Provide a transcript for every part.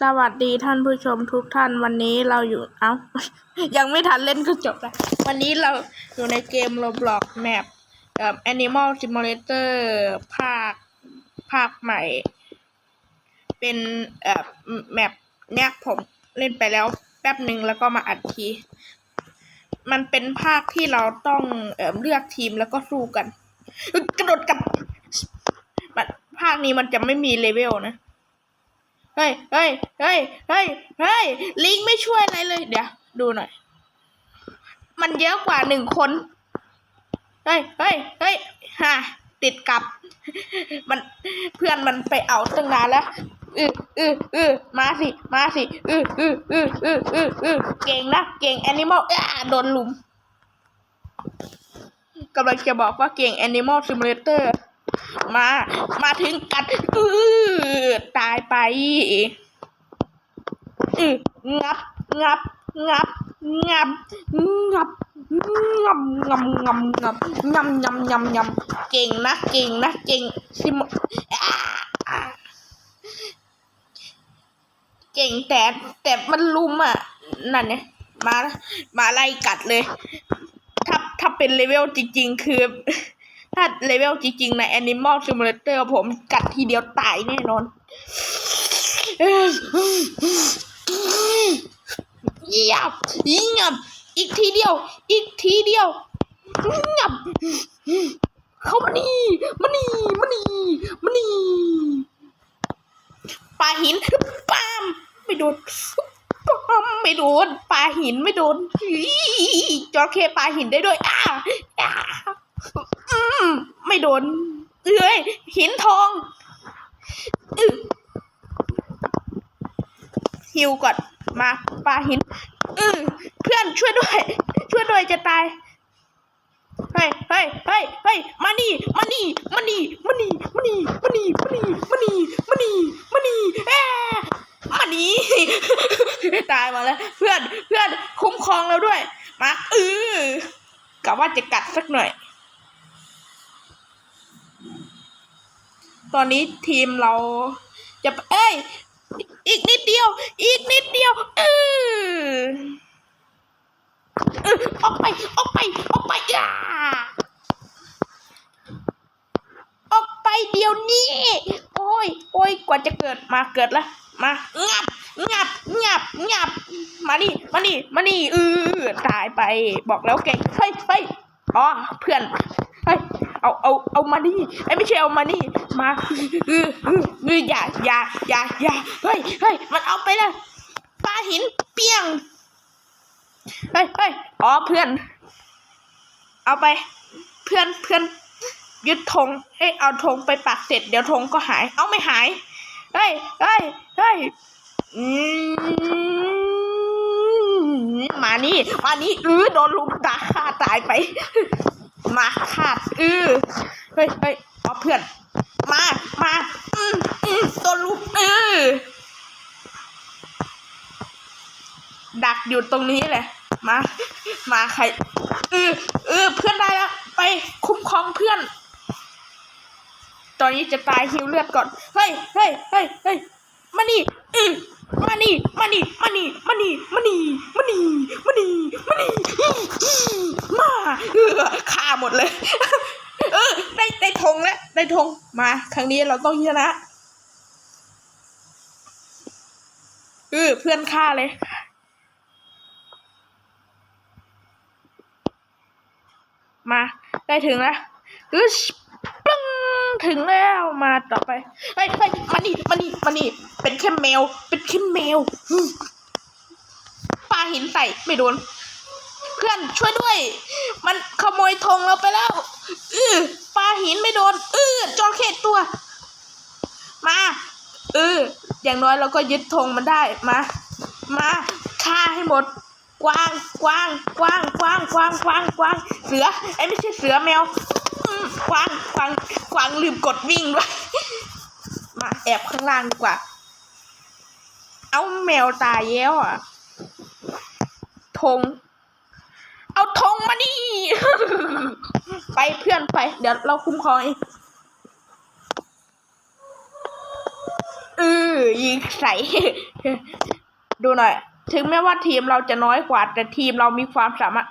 สวัสดีท่านผู้ชมทุกท่านวันนี้เราอยู่เอ้า ยังไม่ทันเล่นก็จบแล้ววันนี้เราอยู่ในเกม Roblox Map เอ่อ Animal Simulator ภาค ภาคใหม่ เป็นเอ่อแมปเนี้ยผมเล่นไปแล้วแป๊บหนึ่งแล้วก็มาอัดที มันเป็นภาคที่เราต้องเอ่อเลือกทีมแล้วก็สู้กัน กระโดดกับภาคนี้มันจะไม่มีเลเวลนะ เฮ้ยเฮ้ยเฮ้ยเฮ้ยเฮ้ยลิงไม่ช่วยอะไรเลย เดี๋ยว ดูหน่อย มันเยอะกว่าหนึ่งคน เฮ้ยเฮ้ยเฮ้ยฮ่าติดกับ มันเพื่อนมันไปเอาตั้งนานแล้วอืออืออือมาสิ มาสิ อืออืออืออืออืออือเก่งนะ เก่งแอนิมอลอ่าโดนลุมกำลังจะบอกว่าเก่ง Animal Simulator ม มา มาถึงกัดอือตายไปอืองับงับงับงับงับงับงับงับงับงับงับงับงับเก่งนะเก่งนะเก่งซิมเก่งแต่แต่มันลุมอะนั่นเนี่ยมามาไล่กัดเลย ถ้าถ้าเป็นเลเวลจริง ๆ คือ ถ้าเลเวลจริงๆ ใน Animal Simulator ผมกัดทีเดียวตายแน่นอนเยียบงับอีกทีเดียว อีกทีเดียวงับเข้ามานี่มานี่มานี่มานี่ปลาหินปามไม่โดนปามไม่โดนปลาหินไม่โดนจระเข้ปลาหินได้ด้วยอ้าอ้า ไม่โดน เอ้ยหินทองอื้อฮิวก่อนมาปลาหินอือเพื่อนช่วยด้วย ช่วยด้วยจะตายเฮ้ยเฮ้ยเฮ้ยเฮ้ยมานี่มานี่มานี่มานี่มานี่มานี่มานี่มานี่มานี่มานี่เอ้มานี่ตายมาแล้ว เพื่อนเพื่อนคุ้มครองเราด้วย มาเออกะว่าจะกัดสักหน่อย ตอนนี้ทีมเราจะเอ้ย อีกนิดเดียว อีกนิดเดียวเออออกไป ออกไป ออกไปอ่าออกไปเดี๋ยวนี้ โอ้ย โอ้ย กว่าจะเกิดมาเกิดล้วมางับงับงับงับ มานี่ มานี่ มานี่เออตายไป บอกแล้วเก่งเฮ้ยเฮ้ยอ๋อ เพื่อน เฮ้ย เอาเอาเอามานี่ไอ้ไม่ใช่เอามานี่มาเออเออเอออย่าอย่าอย่าอย่าเฮ้ยเฮ้ยมันเอาไปแล้วปลาหินเปี้ยงเฮ้ยเฮ้ยอ๋อเพื่อน เอาไป เพื่อนเพื่อนยึดธงเฮ้ยเอาธงไปปักเสร็จเดี๋ยวธงก็หาย เอาไม่หายเฮ้ยเฮ้ยเฮ้ยอืมมานี่มานี่เออโดนลุมตาฆ่าตายไป มาขาดเออเฮ้ยเฮ้ยเอาเพื่อน มา มา อืมอืมโดนลุมเออดักอยู่ตรงนี้แหละ มา มาใครเออเออเพื่อนได้แล้ว ไปคุ้มครองเพื่อน ตอนนี้จะตายฮิวเลือดก่อน เฮ้ย เฮ้ย เฮ้ย เฮ้ย มานี่ อือมานี่ มานี่ มานี่ มานี่ มานี่ มานี่ มานี่ มานี่ เออฆ่าหมดเลย เออ ได้ได้ธงแล้ว ได้ธงมา ครั้งนี้เราต้องชนะเออเพื่อนฆ่าเลยมาได้ถึงแล้วอึชปึ้งถึงแล้วมาต่อไปเฮ้ยเฮ้ยมานี่มานี่มานี่เป็นแค่แมว เป็นแค่แมวปลาหินใส่ไม่โดน พื่อนช่วยด้วย มันขโมยธงเราไปแล้ว อื้อปลาหินไม่โดน อื้อจอเขตตัว มาเอออย่างน้อยเราก็ยึดธงมันได้ มา มาฆ่าให้หมด กว้าง กว้าง กว้าง กว้าง กว้าง กว้าง กว้าง เสือ ไอ้ไม่ใช่เสือแมว กว้าง กว้าง กว้างลืมกดวิ่งด้วย มาแอบข้างล่างดีกว่า เอาแมวตายแล้วอะ ธง เอาธงมานี่ ไปเพื่อนไป เดี๋ยวเราคุ้มครองเองเออยิงใส่ ดูหน่อย ถึงแม้ว่าทีมเราจะน้อยกว่า แต่ทีมเรามีความสามารถ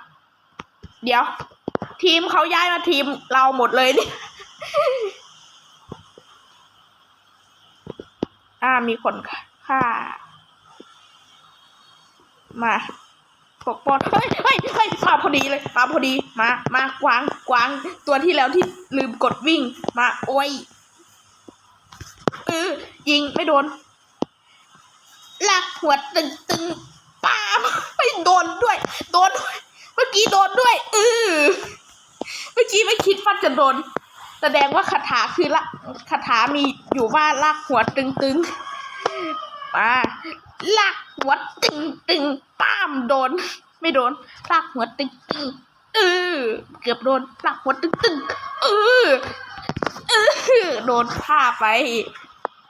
เดี๋ยว ทีมเขาย้ายมาทีมเราหมดเลยนี่อ่ามีคนฆ่ามา ปกปองเฮ้ยเฮ้ยเฮ้ยมาพอดีเลย มาพอดี มา มากวาง กวาง ตัวที่แล้วที่ลืมกดวิ่ง มา โอ้ยเออยิงไม่โดน ลากหัวตึงตึงปาไม่โดนด้วย โดนด้วย เมื่อกี้โดนด้วยเออเมื่อกี้ไม่คิดว่าจะโดน แสดงว่าคาถาคือละคาถามีอยู่ว่าลากหัวตึงตึงมา ลากหัวตึงตึงป้ามโดน ไม่โดนลากหัวตึงตึงเออเกือบโดนลากหัวตึงตึงเออเออโดนฆ่าไป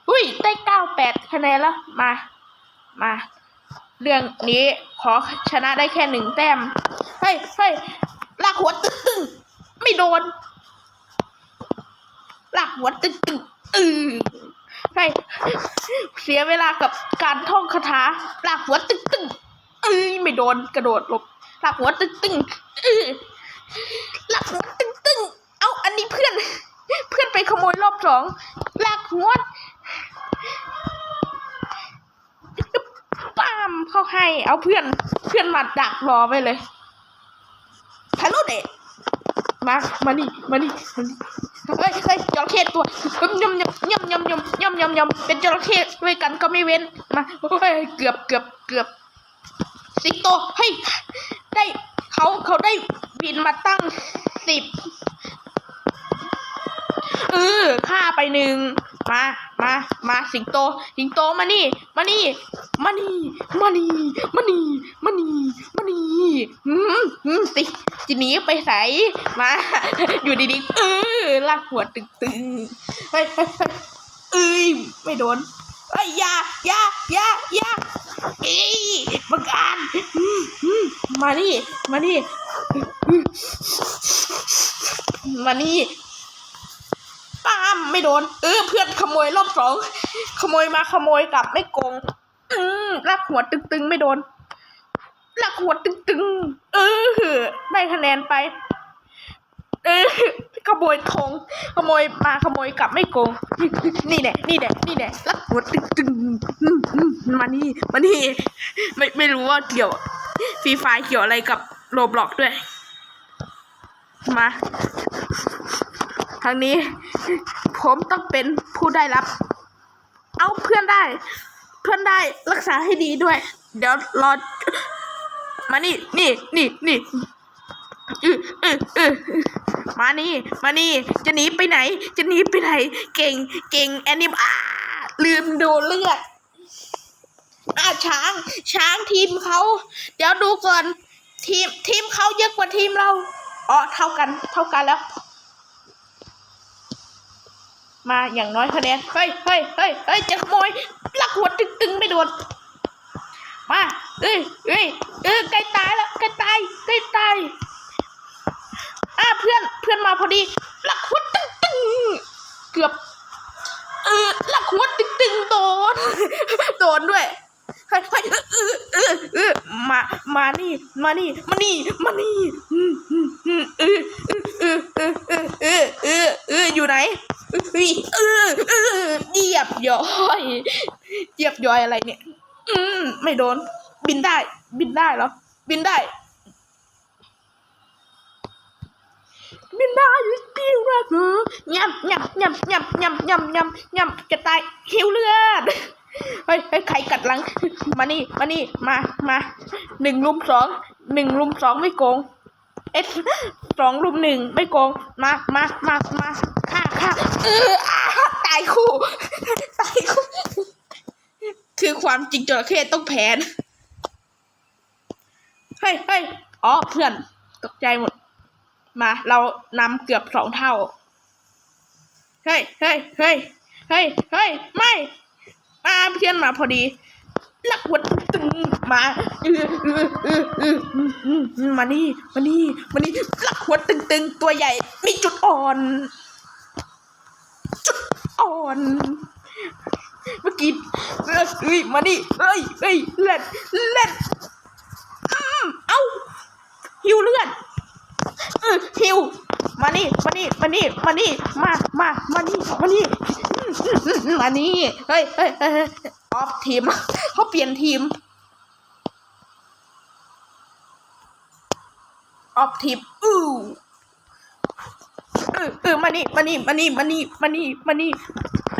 อุ้ยได้เก้าแปดคะแนนแล้วมามา เรื่องนี้ขอชนะได้แค่หนึ่งแต้มเฮ้ยเฮ้ยลากหัวตึงตึงไม่โดนลากหัวตึงตึงเออ เฮ้เสียเวลากับการท่องคาถาลากหัวตึงตึงเอ้ยไม่โดนกระโดดหลบลากหัวตึงตึงเออลากหัวตึงตึงเอาอันนี้เพื่อน เพื่อนไปขโมยรอบสองลากหัวป้ามเข้าให้ เอาเพื่อน เพื่อนมาดักรอไว้เลยฮัลโหลเด็ มามานี่มานี่มานี่เฮ้ยเฮ้ยจระเข้ตัวยำยำยำยำยำยำยำยำเป็นจระเข้ด้วยกันก็ไม่เว้นมาเฮ้ยเกือบเกือบเกือบสิงโตเฮ้ยได้เขาเขาได้บินมาตั้งสิบเออฆ่าไปหนึ่งมา มา มาสิงโต สิงโตมานี่ มานี่ มานี่ มานี่ มานี่ มานี่ มานี่อืมอืมสิจะหนีไปไหนมา อยู่ดีๆเออลากหัวตึงๆเฮ้ยเฮ้ยเอ้ยไม่โดนเอ้ยยายายายาเอ้ยบังอาจอืมอืมมานี่ มานี่ มานี่ามไม่โดน เออเพื่อนขโมยรอบสองขโมยมาขโมยกลับไม่โกง อืมลากหัวตึงๆไม่โดนลากหัวตึงๆเออได้คะแนนไป เออขโมยทงขโมยมาขโมยกลับไม่โกง นี่แหละนี่แหละนี่แหละลักหัวตึงๆอืมมมานี่มานี่ไม่ไม่รู้ว่าเกี่ยวฟรีไฟเกี่ยวอะไรกับโรบล็อกด้วย มา ทางนี้ ผมต้องเป็นผู้ได้รับ เอาเพื่อนได้ เพื่อนได้รักษาให้ดีด้วย เดี๋ยวรอ มานี่ นี่ นี่ นี่อืออืออือมานี่ มานี่ จะหนีไปไหน จะหนีไปไหน เก่ง เก่งแอนิมอาลืมดูเลือดอ่าช้าง ช้างทีมเขา เดี๋ยวดูก่อน ทีม ทีมเขาเยอะกว่าทีมเรา อ๋อ เท่ากัน เท่ากันแล้ว มาอย่างน้อยคะแนนเฮ้ยเฮ้ยเฮ้ยเฮ้ยจะขโมยลักหัวตึงๆไม่โดนมาเอ้ยเอ้ยเออใกล้ตายแล้วใกล้ตายใกล้ตายอะเพื่อนเพื่อนมาพอดีลักหัวตึงตึงๆเกือบเออลักหัวตึงตึงๆโดนโดนด้วยเฮ้ยเฮ้ยเออเออเออมามานี่มานี่มานี่มานี่อืมอืมอืมเออเออเออเออเออเออเอออยู่ไหน เฮ้ยเออเออเดียบย้อยเดียบย้อยอะไรเนี่ย อืมไม่โดน บินได้ บินได้เหรอ บินได้ บินได้ปิ้วนะเนอะยำยำยำยำยำยำยำยำจะตายหิวเลือดเฮ้ยเฮ้ยใครกัดหลัง มานี่ มานี่ มา มา หนึ่งลุมสอง หนึ่งลุมสองไม่โกง เอสสองลุมหนึ่งไม่โกงมามามามาฆ่าฆ่าเอออาตายคู่ตายคู่ คือความจริงจระเข้ต้องแพ้นะเฮ้ยเฮ้ยอ๋อเพื่อนตกใจหมด มาเรานำเกือบสองเท่าเฮ้ยเฮ้ยเฮ้ยเฮ้ยเฮ้ยไม่มาเพื่อนมาพอดีลักหัวตึงมา มานี่มานี่มานี่ลักหัวตึงตึงตัวใหญ่ มีจุดอ่อน จุดอ่อน เมื่อกี้เอ้ยมานี่เอ้ยเอ้ยเลือดเลือดเอ้าหิวเลือดเออหิวมานี่มานี่มานี่มานี่มามามานี่มานี่มานี่เฮ้ยเฮ้ยเฮ้ยเฮ้ยออฟทีมเขาเปลี่ยนทีม ออฟทีมอู้เออเออมานี่มานี่มานี่มานี่มานี่มานี่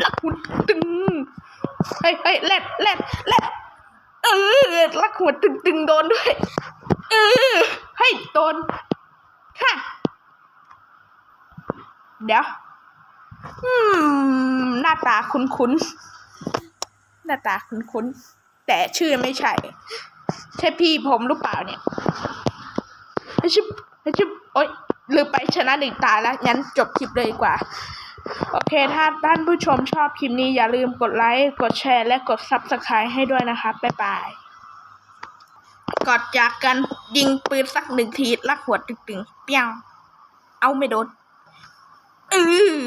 ลักหุ่นตึงเฮ้ยเฮ้ยแลดแลดแลดเออลักหัวตึงตึงโดนด้วย เออให้โดนค่ะเดี๋ยวอืมหน้าตาคุ้นๆหน้าตาคุ้นๆแต่ชื่อไม่ใช่ ใช่พี่ผมหรือเปล่าเนี่ย ชิบไอชิบโอ๊ยลืมไปชนะหนึ่งตาแล้วงั้นจบคลิปเลยดีกว่า โอเค ถ้าท่านผู้ชมชอบคลิปนี้อย่าลืมกดไลค์กดแชร์และกดซับสไครต์ให้ด้วยนะครับบ๊ายบายกอดจากกันยิงปืนสักหนึ่งทีลักหัวตึงๆเปี้ยงเอาไม่โดนอือ